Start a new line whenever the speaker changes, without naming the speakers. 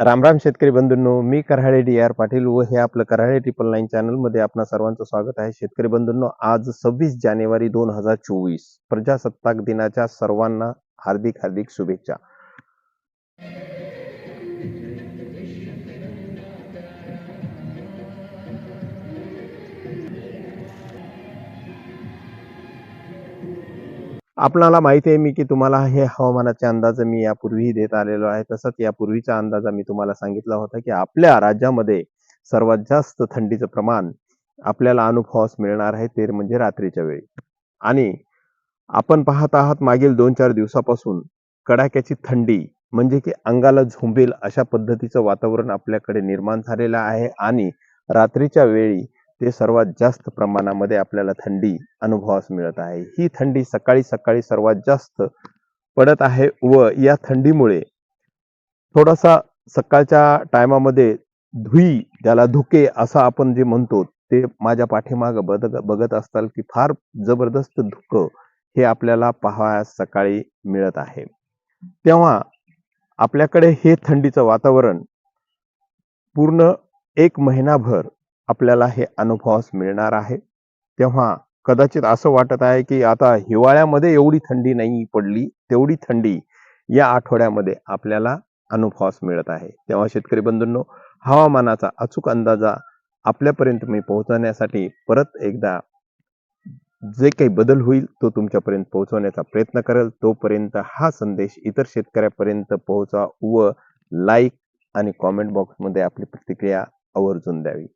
रामराम शेतकरी बंधूंनो मी कराळे डी आर पाटील व हे आपलं कराळे ट्रिपल नाईन चॅनलमध्ये आपणा सर्वांचं स्वागत आहे. शेतकरी बंधूंनो आज सव्वीस जानेवारी दोन हजार चोवीस प्रजासत्ताक दिनाच्या सर्वांना हार्दिक हार्दिक शुभेच्छा. आपणाला माहिती आहे मी की तुम्हाला हे हवामानाचे अंदाज मी यापूर्वीही देत आलेलो आहे. तसंच यापूर्वीचा अंदाजा मी तुम्हाला सांगितला होता की आपल्या राज्यामध्ये सर्वात जास्त थंडीचं प्रमाण आपल्याला अनुभवास मिळणार आहे ते म्हणजे रात्रीच्या वेळी. आणि आपण पाहत आहात मागील दोन चार दिवसापासून कडाक्याची थंडी म्हणजे की अंगाला झोंबेल अशा पद्धतीचं वातावरण आपल्याकडे निर्माण झालेलं आहे. आणि रात्रीच्या वेळी ते सर्वात जास्त प्रमाणामध्ये आपल्याला थंडी अनुभवास मिळत आहे. ही थंडी सकाळी सकाळी सर्वात जास्त पडत आहे व या थंडीमुळे थोडासा सकाळच्या टायमामध्ये धुई त्याला धुके असं आपण जे म्हणतो ते माझ्या पाठीमाग बद बघत असताल की फार जबरदस्त धुकं हे आपल्याला पाहावयास सकाळी मिळत आहे. तेव्हा आपल्याकडे हे थंडीचं वातावरण पूर्ण एक महिनाभर आपल्याला हे अनुभवास मिळणार आहे. तेव्हा कदाचित असं वाटत आहे की आता हिवाळ्यामध्ये एवढी थंडी नाही पडली तेवढी थंडी या आठवड्यामध्ये आपल्याला अनुभवास मिळत आहे. तेव्हा शेतकरी बंधूंनो हवामानाचा अचूक अंदाजा आपल्यापर्यंत मी पोहोचवण्यासाठी परत एकदा जे काही बदल होईल तो तुमच्यापर्यंत पोहोचवण्याचा प्रयत्न करेल. तोपर्यंत हा संदेश इतर शेतकऱ्यापर्यंत पोहोचा व लाईक आणि कॉमेंट बॉक्समध्ये आपली प्रतिक्रिया आवर्जून द्यावी.